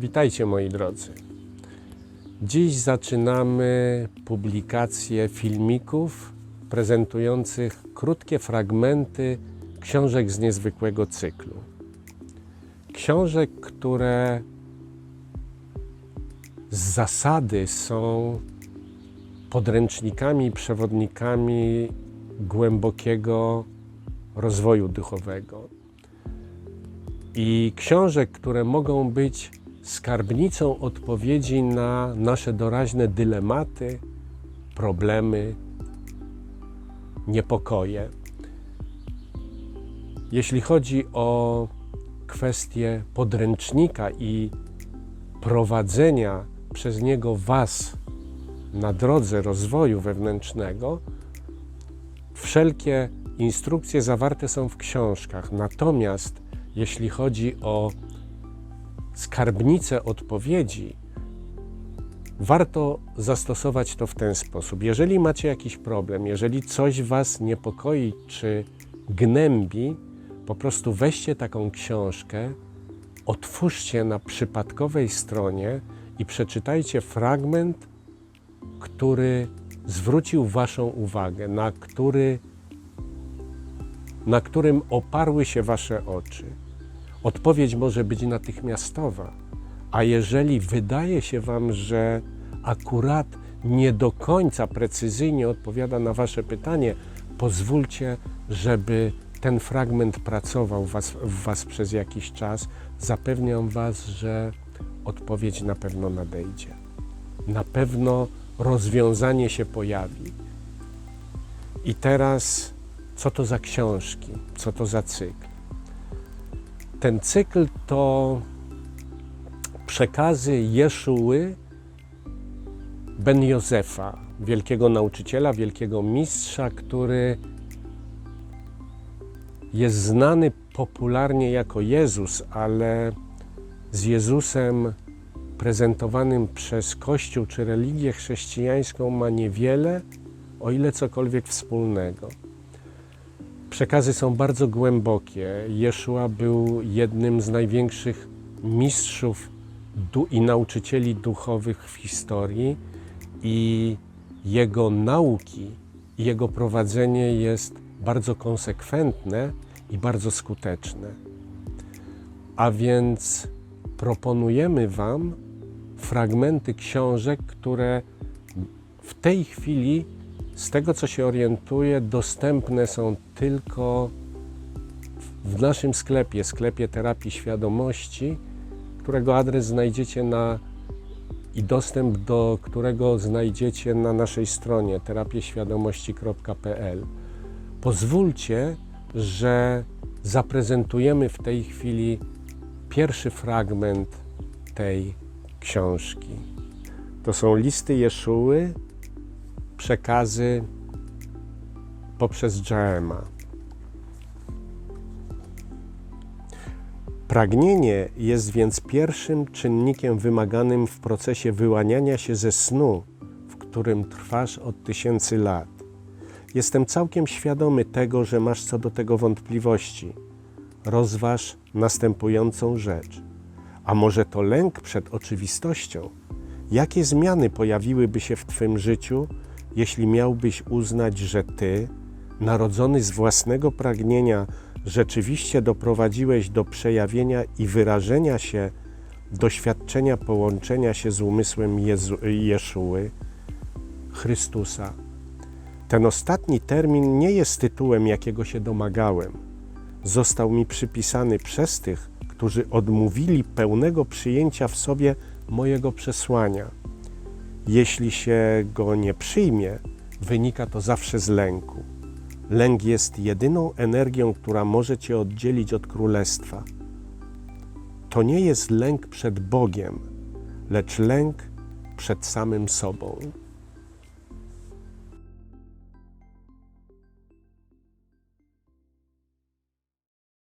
Witajcie moi drodzy. Dziś zaczynamy publikację filmików prezentujących krótkie fragmenty książek z niezwykłego cyklu. Książek, które z zasady są podręcznikami i przewodnikami głębokiego rozwoju duchowego. I książek, które mogą być skarbnicą odpowiedzi na nasze doraźne dylematy, problemy, niepokoje. Jeśli chodzi o kwestię podręcznika i prowadzenia przez niego Was na drodze rozwoju wewnętrznego, wszelkie instrukcje zawarte są w książkach. Natomiast jeśli chodzi o skarbnicę odpowiedzi, warto zastosować to w ten sposób. Jeżeli macie jakiś problem, jeżeli coś Was niepokoi czy gnębi, po prostu weźcie taką książkę, otwórzcie na przypadkowej stronie i przeczytajcie fragment, który zwrócił Waszą uwagę, na, który, na którym oparły się Wasze oczy. Odpowiedź może być natychmiastowa, a jeżeli wydaje się Wam, że akurat nie do końca precyzyjnie odpowiada na Wasze pytanie, pozwólcie, żeby ten fragment pracował was, w was przez jakiś czas. Zapewniam Was, że odpowiedź na pewno nadejdzie. Na pewno rozwiązanie się pojawi. I teraz, co to za książki, co to za cykl? Ten cykl to przekazy Jeszuły Ben Józefa, wielkiego nauczyciela, wielkiego mistrza, który jest znany popularnie jako Jezus, ale z Jezusem prezentowanym przez Kościół czy religię chrześcijańską ma niewiele, o ile cokolwiek wspólnego. Przekazy są bardzo głębokie. Jeszua był jednym z największych mistrzów i nauczycieli duchowych w historii i jego nauki jego prowadzenie jest bardzo konsekwentne i bardzo skuteczne. A więc proponujemy Wam fragmenty książek, które w tej chwili, z tego co się orientuję, dostępne są tylko w naszym sklepie, sklepie terapii świadomości, którego adres znajdziecie na i dostęp do którego znajdziecie na naszej stronie terapieświadomości.pl. Pozwólcie, że zaprezentujemy w tej chwili pierwszy fragment tej książki. To są listy Jeszuły, przekazy poprzez Jaema. Pragnienie jest więc pierwszym czynnikiem wymaganym w procesie wyłaniania się ze snu, w którym trwasz od tysięcy lat. Jestem całkiem świadomy tego, że masz co do tego wątpliwości. Rozważ następującą rzecz. A może to lęk przed oczywistością? Jakie zmiany pojawiłyby się w Twym życiu, jeśli miałbyś uznać, że Ty, narodzony z własnego pragnienia, rzeczywiście doprowadziłeś do przejawienia i wyrażenia się doświadczenia połączenia się z umysłem Jezu, Jeszuły, Chrystusa? Ten ostatni termin nie jest tytułem, jakiego się domagałem. Został mi przypisany przez tych, którzy odmówili pełnego przyjęcia w sobie mojego przesłania. Jeśli się go nie przyjmie, wynika to zawsze z lęku. Lęk jest jedyną energią, która może cię oddzielić od królestwa. To nie jest lęk przed Bogiem, lecz lęk przed samym sobą.